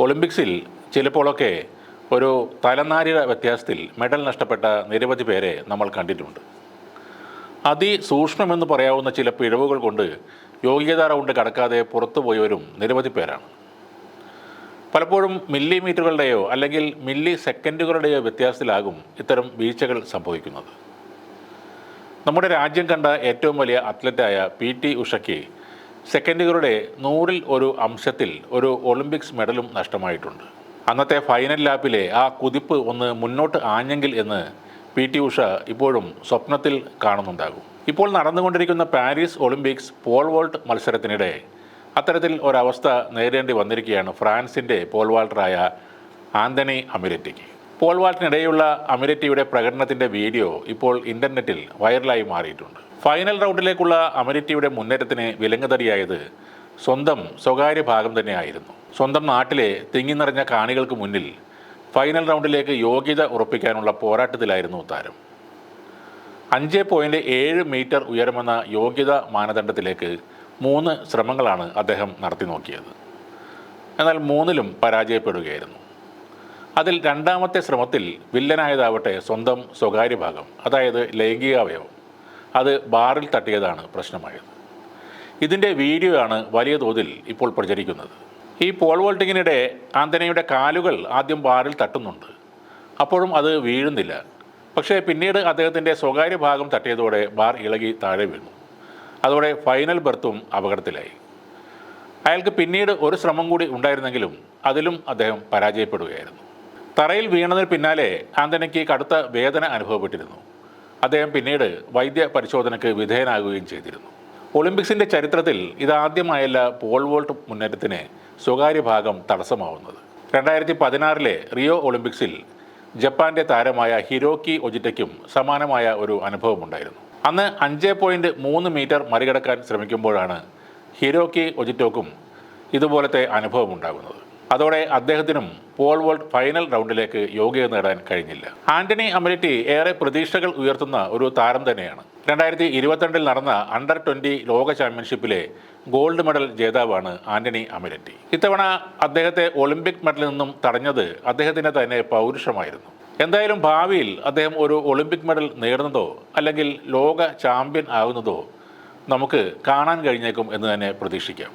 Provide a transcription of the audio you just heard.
ഒളിമ്പിക്സിൽ ചിലപ്പോഴൊക്കെ ഒരു തലനാരിഴ വ്യത്യാസത്തിൽ മെഡൽ നഷ്ടപ്പെട്ട നിരവധി പേരെ നമ്മൾ കണ്ടിട്ടുണ്ട്. അതിസൂക്ഷ്മമെന്ന് പറയാവുന്ന ചില പിഴവുകൾ കൊണ്ട് യോഗ്യതാ റൗണ്ട് കടക്കാതെ പുറത്തു പോയവരും നിരവധി പേരാണ്. പലപ്പോഴും മില്ലിമീറ്ററുകളുടെയോ അല്ലെങ്കിൽ മില്ലി സെക്കൻഡുകളുടെയോ വ്യത്യാസത്തിലാകും ഇത്തരം വീഴ്ചകൾ സംഭവിക്കുന്നത്. നമ്മുടെ രാജ്യം കണ്ട ഏറ്റവും വലിയ അത്ലറ്റായ പി ടി ഉഷയ്ക്ക് സെക്കൻഡുകളുടെ നൂറിൽ ഒരു അംശത്തിൽ ഒരു ഒളിമ്പിക്സ് മെഡലും നഷ്ടമായിട്ടുണ്ട്. അന്നത്തെ ഫൈനൽ ലാപ്പിലെ ആ കുതിപ്പ് ഒന്ന് മുന്നോട്ട് ആഞ്ഞെങ്കിൽ എന്ന് പി ടി ഉഷ ഇപ്പോഴും സ്വപ്നത്തിൽ കാണുന്നുണ്ടാകും. ഇപ്പോൾ നടന്നുകൊണ്ടിരിക്കുന്ന പാരീസ് ഒളിമ്പിക്സ് പോൾ വോൾട്ട് മത്സരത്തിനിടെ അത്തരത്തിൽ ഒരവസ്ഥ നേരിടേണ്ടി വന്നിരിക്കുകയാണ് ഫ്രാൻസിന്റെ പോൾ വാൾട്ടറായ ആന്റണി അമിരറ്റിക്ക്. പോൾ വാൾട്ടിനിടെയുള്ള അമിരറ്റിയുടെ പ്രകടനത്തിന്റെ വീഡിയോ ഇപ്പോൾ ഇന്റർനെറ്റിൽ വൈറലായി മാറിയിട്ടുണ്ട്. ഫൈനൽ റൗണ്ടിലേക്കുള്ള അമിരറ്റിയുടെ മുന്നേറ്റത്തിന് വിലങ്ങുതടിയായത് സ്വന്തം സ്വകാര്യ ഭാഗം തന്നെയായിരുന്നു. സ്വന്തം നാട്ടിലെ തിങ്ങി നിറഞ്ഞ കാണികൾക്ക് മുന്നിൽ ഫൈനൽ റൗണ്ടിലേക്ക് യോഗ്യത ഉറപ്പിക്കാനുള്ള പോരാട്ടത്തിലായിരുന്നു താരം. അഞ്ച് പോയിന്റ് ഏഴ് മീറ്റർ ഉയരമെന്ന യോഗ്യത മാനദണ്ഡത്തിലേക്ക് മൂന്ന് ശ്രമങ്ങളാണ് അദ്ദേഹം നടത്തി നോക്കിയത് എന്നാൽ മൂന്നിലും പരാജയപ്പെടുകയായിരുന്നു. അതിൽ രണ്ടാമത്തെ ശ്രമത്തിൽ വില്ലനായതാവട്ടെ സ്വന്തം സ്വകാര്യ ഭാഗം അതായത് ലൈംഗികാവയവം അത് ബാറിൽ തട്ടിയതാണ് പ്രശ്നമായത്. ഇതിന്റെ വീഡിയോ ആണ് വലിയ തോതിൽ ഇപ്പോൾ പ്രചരിക്കുന്നത്. ഈ പോൾ വോൾട്ടിങ്ങിനിടെ ആന്തനയുടെ കാലുകൾ ആദ്യം ബാറിൽ തട്ടുന്നുണ്ട്. അപ്പോഴും അത് വീഴുന്നില്ല. പക്ഷേ പിന്നീട് അദ്ദേഹത്തിന്റെ സ്വകാര്യ ഭാഗം തട്ടിയതോടെ ബാർ ഇളകി താഴെ വീണു. അതോടെ ഫൈനൽ ബർത്തും അപകടത്തിലായി. അയാൾക്ക് പിന്നീട് ഒരു ശ്രമം കൂടി ഉണ്ടായിരുന്നെങ്കിലും അതിലും അദ്ദേഹം പരാജയപ്പെടുകയായിരുന്നു. തറയിൽ വീണതിന് പിന്നാലെ ആന്തനയ്ക്ക് കടുത്ത വേദന അനുഭവപ്പെട്ടിരുന്നു. അദ്ദേഹം പിന്നീട് വൈദ്യ പരിശോധനയ്ക്ക് വിധേയനാകുകയും ചെയ്തിരുന്നു. ഒളിമ്പിക്സിന്റെ ചരിത്രത്തിൽ ഇതാദ്യമായല്ല പോൾ വോൾട്ട് മുന്നേറ്റത്തിന് സ്വകാര്യ ഭാഗം തടസ്സമാവുന്നത്. രണ്ടായിരത്തി പതിനാറിലെ റിയോ ഒളിമ്പിക്സിൽ ജപ്പാന്റെ താരമായ ഹിരോക്കി ഒജിറ്റയ്ക്കും സമാനമായ ഒരു അനുഭവമുണ്ടായിരുന്നു. അന്ന് അഞ്ച് പോയിന്റ് മൂന്ന് മീറ്റർ മറികടക്കാൻ ശ്രമിക്കുമ്പോഴാണ് ഹിരോക്കി ഒജിറ്റോക്കും ഇതുപോലത്തെ അനുഭവം ഉണ്ടാകുന്നത് അതോടെ അദ്ദേഹത്തിനും പോൾ വോൾട്ട് ഫൈനൽ റൗണ്ടിലേക്ക് യോഗ്യത നേടാൻ കഴിഞ്ഞില്ല. ആന്റണി അമലിറ്റി ഏറെ പ്രതീക്ഷകൾ ഉയർത്തുന്ന ഒരു താരം തന്നെയാണ്. രണ്ടായിരത്തി ഇരുപത്തിരണ്ടിൽ നടന്ന അണ്ടർ ട്വന്റി ലോക ചാമ്പ്യൻഷിപ്പിലെ ഗോൾഡ് മെഡൽ ജേതാവാണ് ആന്റണി അമിലിറ്റി ഇത്തവണ അദ്ദേഹത്തെ ഒളിമ്പിക് മെഡലിൽ നിന്നും തടഞ്ഞത് അദ്ദേഹത്തിന്റെ തന്നെ പൗരുഷമായിരുന്നു. എന്തായാലും ഭാവിയിൽ അദ്ദേഹം ഒരു ഒളിമ്പിക് മെഡൽ നേടുന്നതോ അല്ലെങ്കിൽ ലോക ചാമ്പ്യൻ ആകുന്നതോ നമുക്ക് കാണാൻ കഴിഞ്ഞേക്കും എന്ന് തന്നെ പ്രതീക്ഷിക്കാം.